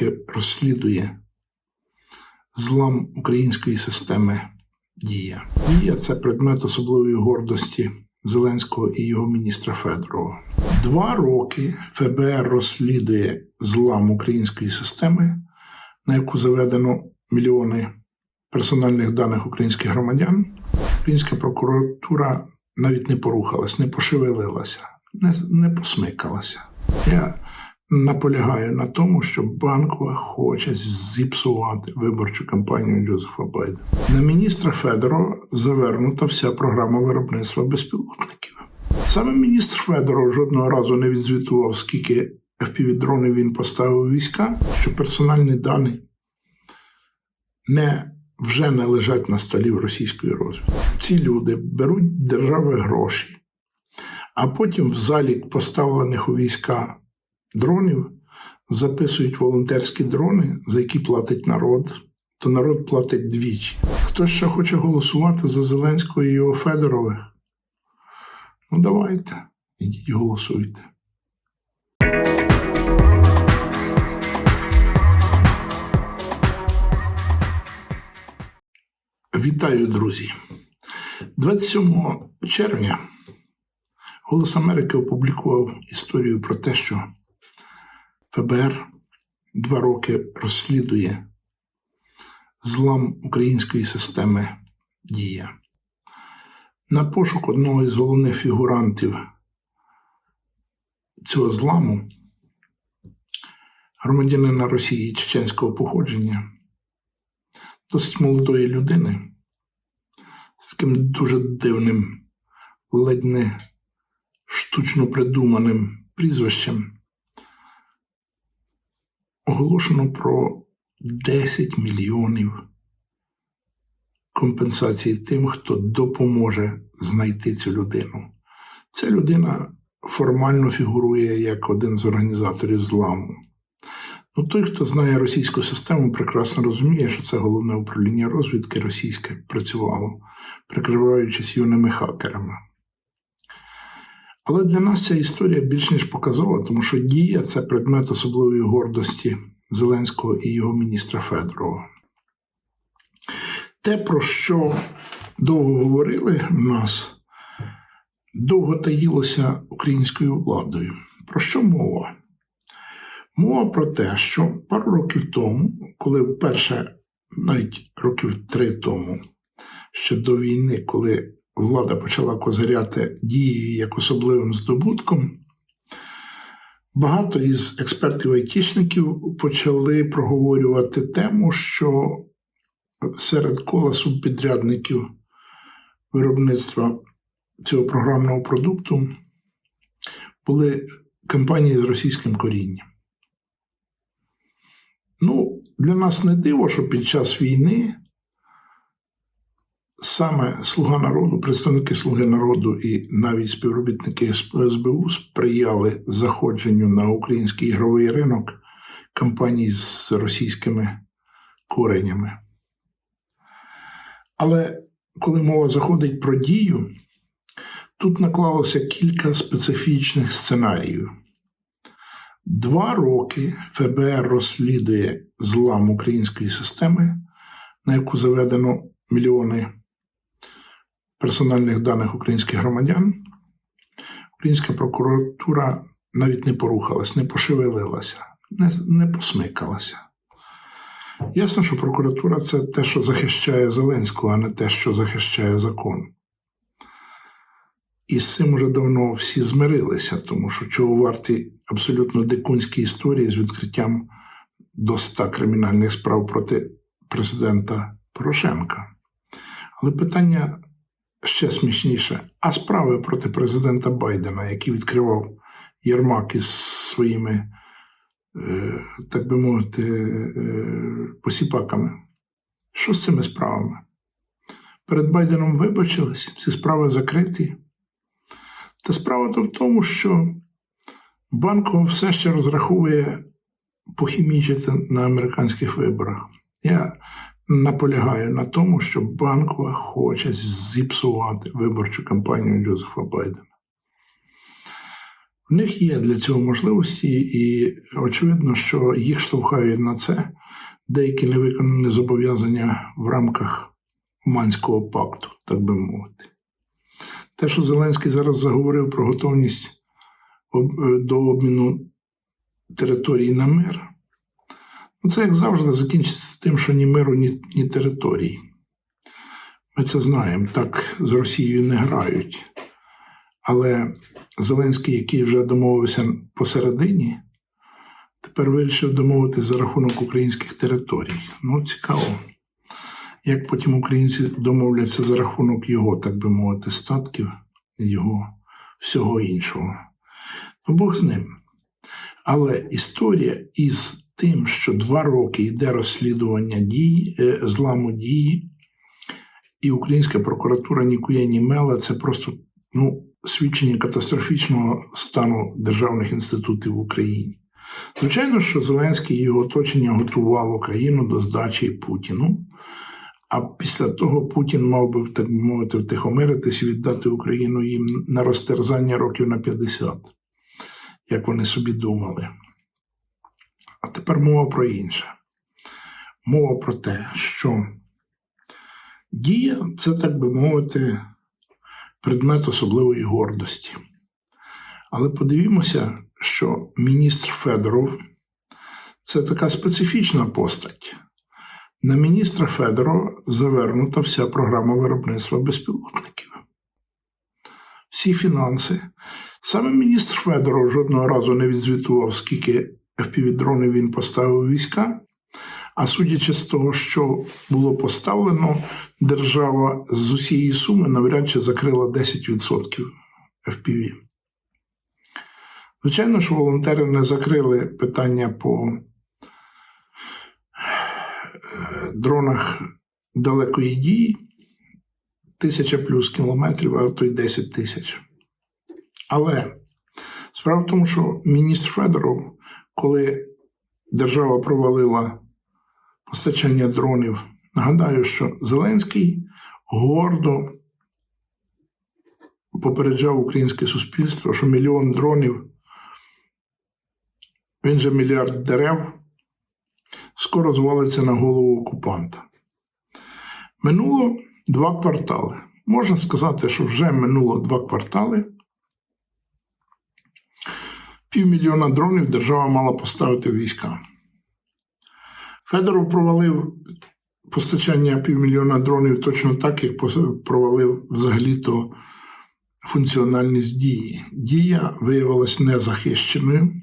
роки розслідує злам української системи Дія. Дія це предмет особливої гордості Зеленського і його міністра Федорова. Два роки ФБР розслідує злам української системи, на яку заведено мільйони персональних даних українських громадян. Українська прокуратура навіть не порухалась, не пошевелилася, не, не посмикалася. Я наполягаю на тому, що банкова хоче зіпсувати виборчу кампанію Джозефа Байдена. На міністра Федорова завернута вся програма виробництва безпілотників. Саме міністр Федоров жодного разу не відзвітував, скільки FPV-дронів він поставив війська, що персональні дані не вже не лежать на столі в російської розвідки. Ці люди беруть держави гроші, а потім в залік поставлених у війська дронів записують волонтерські дрони, за які платить народ, то народ платить двічі. Хто ще хоче голосувати за Зеленського і його Федорових? Ну давайте, ідіть голосуйте. Вітаю, друзі! 27 червня Голос Америки опублікував історію про те, що ФБР два роки розслідує злам української системи Дія. На пошук одного із головних фігурантів цього зламу, громадянина Росії чеченського походження, досить молодої людини з таким дуже дивним, ледь не штучно придуманим прізвищем оголошено про 10 мільйонів компенсацій тим, хто допоможе знайти цю людину. Ця людина формально фігурує як один з організаторів зламу. Ну, Той, хто знає російську систему, прекрасно розуміє, що це головне управління розвідки російське працювало, прикриваючись юними хакерами. Але для нас ця історія більш ніж показова, тому що дія це предмет особливої гордості Зеленського і його міністра Федорова. Те, про що довго говорили в нас, довго таїлося українською владою. Про що мова? Мова про те, що пару років тому, коли вперше, навіть років три тому, ще до війни, коли влада почала козиряти дії як особливим здобутком, багато із експертів-айтішників почали проговорювати тему, що серед кола субпідрядників виробництва цього програмного продукту були компанії з російським корінням. Ну, для нас не диво, що під час війни саме Слуга народу, представники Слуги народу і навіть співробітники СБУ сприяли заходженню на український ігровий ринок компаній з російськими коренями. Але коли мова заходить про дію, тут наклалося кілька специфічних сценаріїв. Два роки ФБР розслідує злам української системи, на яку заведено мільйони персональних даних українських громадян, українська прокуратура навіть не порухалась, не пошевелилася, не, не посмикалася. Ясно, що прокуратура це те, що захищає Зеленського, а не те, що захищає закон. І з цим вже давно всі змирилися, тому що чого варті абсолютно дикунські історії з відкриттям до ста кримінальних справ проти президента Порошенка. Але питання ще смішніше, а справи проти президента Байдена, який відкривав Єрмак із своїми, е, так би мовити, е, посіпаками. Що з цими справами? Перед Байденом вибачились, ці справи закриті. Та справа то в тому, що Банкова все ще розраховує похімічити на американських виборах. Я наполягаю на тому, що Банкова хоче зіпсувати виборчу кампанію Джозефа Байдена. В них є для цього можливості, і очевидно, що їх штовхають на це деякі невиконані зобов'язання в рамках Уманського пакту, так би мовити. Те, що Зеленський зараз заговорив про готовність е, до обміну територій на мир, це як завжди закінчиться тим, що ні миру, ні, ні територій. Ми це знаємо, так з Росією не грають. Але Зеленський, який вже домовився посередині, тепер вирішив домовитися за рахунок українських територій. Ну, цікаво, як потім українці домовляться за рахунок його, так би мовити, статків, його всього іншого. Ну, Бог з ним. Але історія із тим, що два роки йде розслідування дій, е, зламу дії, і українська прокуратура нікує ні мела, це просто ну, свідчення катастрофічного стану державних інститутів в Україні. Звичайно, що Зеленський і його оточення готувало країну до здачі Путіну. А після того Путін мав би, так би мовити, втихомиритись і віддати Україну їм на розтерзання років на 50, як вони собі думали. А тепер мова про інше. Мова про те, що дія це, так би мовити, предмет особливої гордості. Але подивімося, що міністр Федоров це така специфічна постать. На міністра Федорова завернута вся програма виробництва безпілотників. Всі фінанси. Саме міністр Федоров жодного разу не відзвітував, скільки FPV-дронів він поставив війська. А судячи з того, що було поставлено, держава з усієї суми навряд чи закрила 10% FPV. Звичайно, що волонтери не закрили питання по е, дронах далекої дії, тисяча плюс кілометрів, а то й 10 тисяч. Але справа в тому, що міністр Федоров, коли держава провалила постачання дронів, нагадаю, що Зеленський гордо попереджав українське суспільство, що мільйон дронів, він же мільярд дерев, скоро звалиться на голову окупанта. Минуло два квартали. Можна сказати, що вже минуло два квартали. Півмільйона дронів держава мала поставити війська. Федоров провалив постачання півмільйона дронів точно так, як провалив взагалі-то функціональність дії. Дія виявилась незахищеною.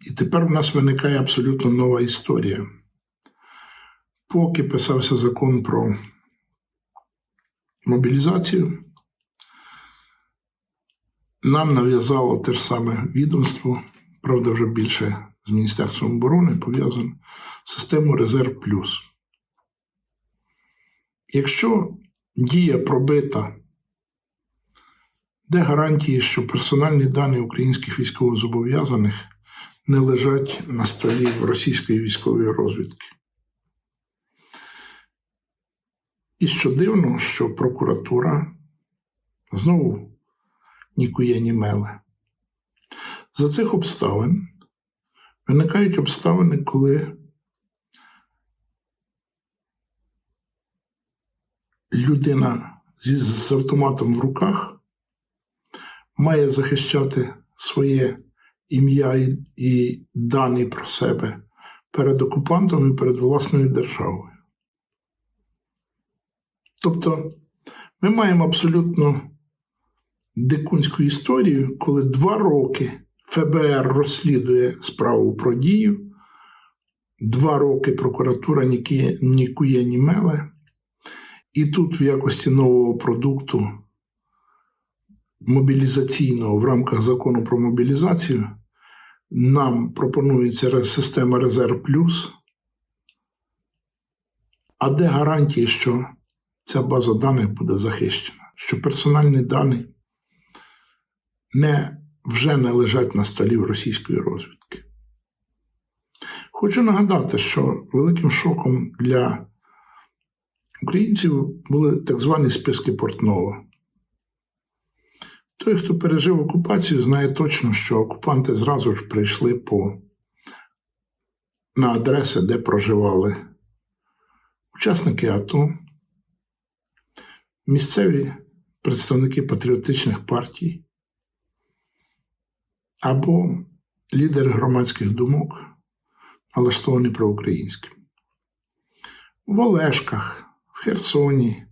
І тепер в нас виникає абсолютно нова історія. Поки писався закон про мобілізацію, нам нав'язало те ж саме відомство, правда, вже більше з Міністерством оборони пов'язано систему Резерв Плюс. Якщо дія пробита, де гарантії, що персональні дані українських військовозобов'язаних не лежать на столі російської військової розвідки? І що дивно, що прокуратура знову нікує німеле. За цих обставин виникають обставини, коли людина з автоматом в руках має захищати своє ім'я і дані про себе перед окупантом і перед власною державою. Тобто ми маємо абсолютно дикунську історію, коли два роки ФБР розслідує справу про дію, два роки прокуратура ніки- нікує ні меле, і тут в якості нового продукту мобілізаційного в рамках закону про мобілізацію нам пропонується система Резерв Плюс. А де гарантії, що ця база даних буде захищена, що персональні дані не, вже не лежать на столі російської розвідки? Хочу нагадати, що великим шоком для українців були так звані списки Портнова. Той, хто пережив окупацію, знає точно, що окупанти зразу ж прийшли по на адреси, де проживали учасники АТО, місцеві представники патріотичних партій або лідери громадських думок, налаштовані проукраїнським. В Олешках, в Херсоні,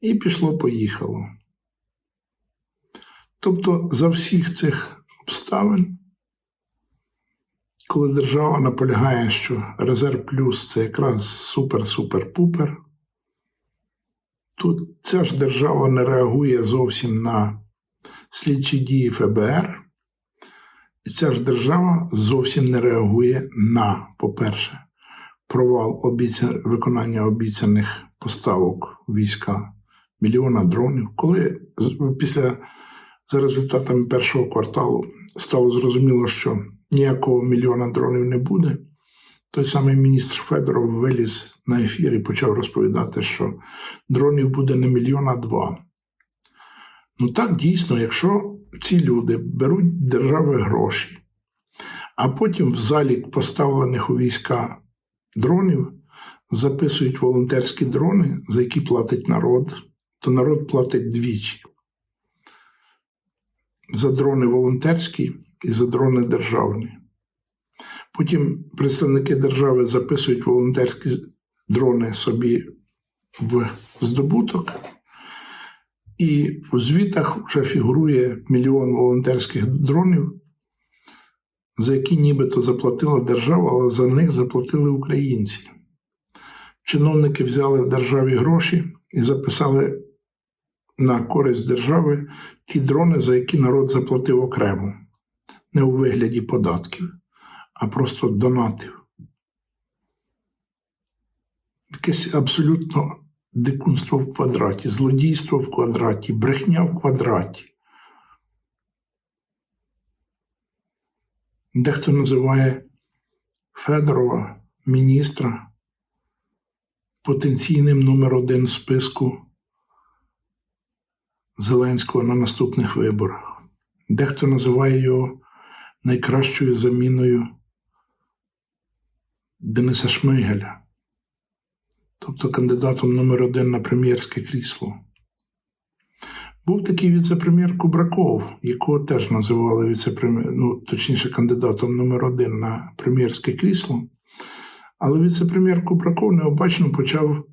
і пішло-поїхало. Тобто за всіх цих обставин, коли держава наполягає, що резерв плюс це якраз супер-супер-пупер, тут ця ж держава не реагує зовсім на слідчі дії ФБР, ця ж держава зовсім не реагує на, по-перше, провал обіця... виконання обіцяних поставок війська мільйона дронів, коли після за результатами першого кварталу стало зрозуміло, що ніякого мільйона дронів не буде. Той самий міністр Федоров виліз на ефір і почав розповідати, що дронів буде не мільйон, а два. Ну так дійсно, якщо ці люди беруть держави гроші, а потім в залік поставлених у війська дронів записують волонтерські дрони, за які платить народ, то народ платить двічі за дрони волонтерські і за дрони державні. Потім представники держави записують волонтерські дрони собі в здобуток, і в звітах вже фігурує мільйон волонтерських дронів, за які нібито заплатила держава, але за них заплатили українці. Чиновники взяли в державі гроші і записали на користь держави ті дрони, за які народ заплатив окремо, не у вигляді податків, а просто донатив. Якесь абсолютно дикунство в квадраті, злодійство в квадраті, брехня в квадраті. Дехто називає Федорова міністра потенційним номер один в списку Зеленського на наступних виборах. Дехто називає його найкращою заміною Дениса Шмигеля, тобто кандидатом номер один на прем'єрське крісло. Був такий віце-прем'єр Кубраков, якого теж називали віце-прем'єр, ну, точніше, кандидатом номер один на прем'єрське крісло. Але віце-прем'єр Кубраков необачно почав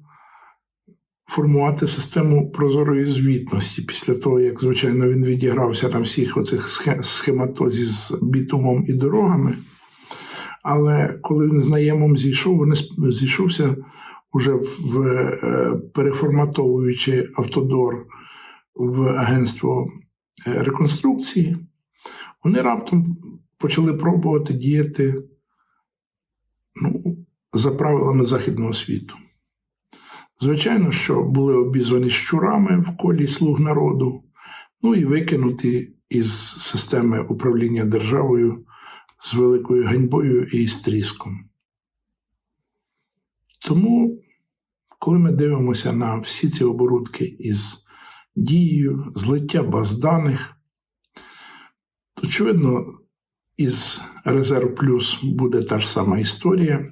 формувати систему прозорої звітності після того, як, звичайно, він відігрався на всіх оцих схематозі з бітумом і дорогами. Але коли він з зійшов, вони зійшовся вже в е, переформатовуючи автодор в агентство е, реконструкції, вони раптом почали пробувати діяти ну, за правилами Західного світу. Звичайно, що були обізвані щурами в колі слуг народу, ну і викинуті із системи управління державою з великою ганьбою і з тріском. Тому, коли ми дивимося на всі ці оборудки із дією, злиття баз даних, то, очевидно, із Резерв Плюс буде та ж сама історія.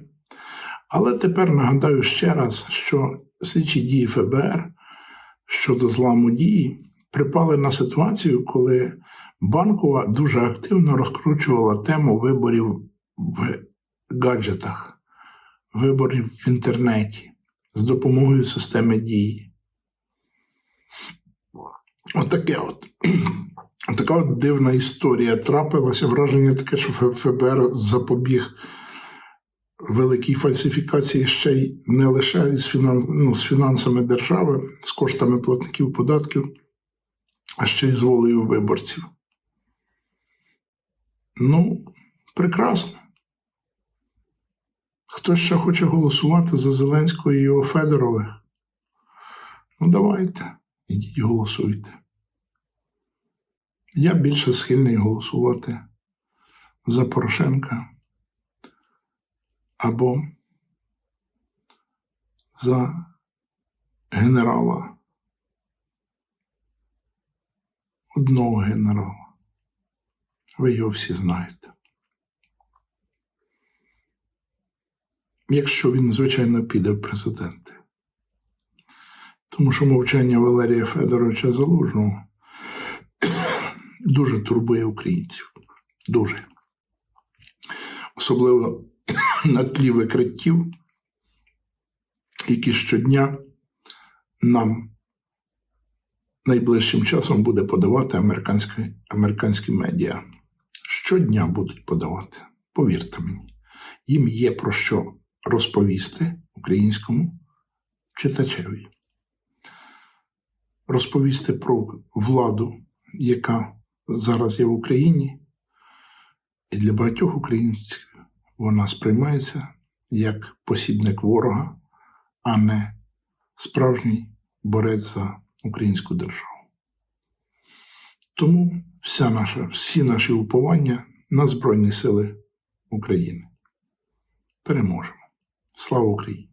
Але тепер нагадаю ще раз, що слідчі дії ФБР щодо зламу дії припали на ситуацію, коли банкова дуже активно розкручувала тему виборів в гаджетах, виборів в інтернеті з допомогою системи дії. Отаке от. Така от дивна історія трапилася. Враження таке, що ФБР запобіг великій фальсифікації ще й не лише з, фінанс, ну, з фінансами держави, з коштами платників податків, а ще й з волею виборців. Ну, прекрасно. Хто ще хоче голосувати за Зеленського і його Федорових? Ну, давайте, ідіть голосуйте. Я більше схильний голосувати за Порошенка або за генерала одного генерала. Ви його всі знаєте. Якщо він, звичайно, піде в президенти. Тому що мовчання Валерія Федоровича Залужного дуже турбує українців. Дуже. Особливо на тлі викриттів, які щодня нам найближчим часом буде подавати американські, американські медіа. Щодня будуть подавати, повірте мені, їм є про що розповісти українському читачеві. Розповісти про владу, яка зараз є в Україні, і для багатьох українців вона сприймається як посібник ворога, а не справжній борець за українську державу. Тому вся наша, всі наші уповання на Збройні Сили України. Переможемо. Слава Україні!